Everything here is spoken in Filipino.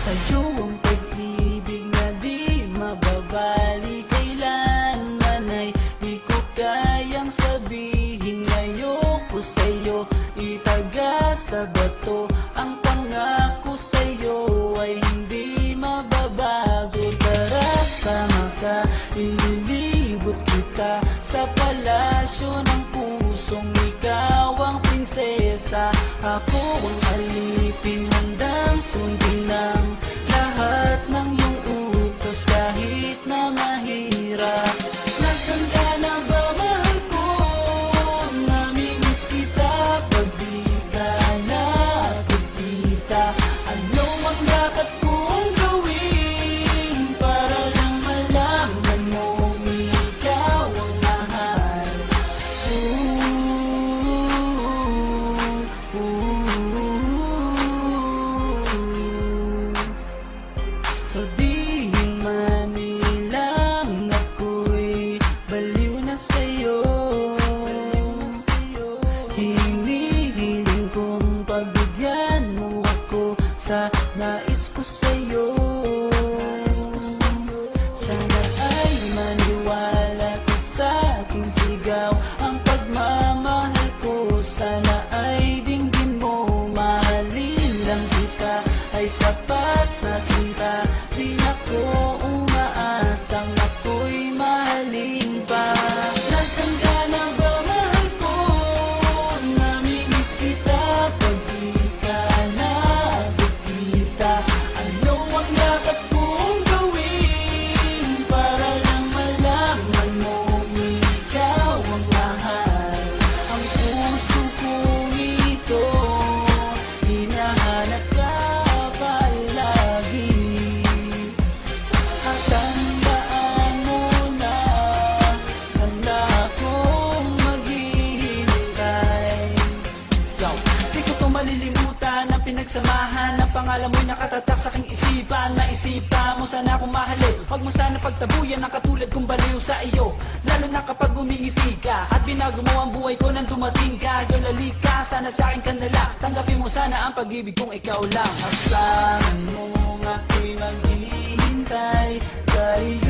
Sa'yo ang pag-ibig na di mababali. Kailanman ay di ko kayang sabihin Ngayoko sa'yo. Itaga sa bato Ang pangako sa'yo ay hindi mababago. Tara sama ka, ililibot kita Sa palasyo ng pusong ikaw ang prinsesa. Ako ang alipin handang sundin ng na mahirap Nasaan ka ako pinagsamahan Ang pangalan mo'y nakatatak sa aking isipan. Maisipan mo sana akong mahalin Huwag mo sana pagtabuyan ang katulad kong baliw sa iyo. Lalo na kapag umingiti ka At binago mo ang buhay ko nang dumating ka. Girl, halika, sana sa akin ka nala Tanggapin mo sana ang pag-ibig kong ikaw lang. Asahan mo ako'y maghihintay? Sa iyong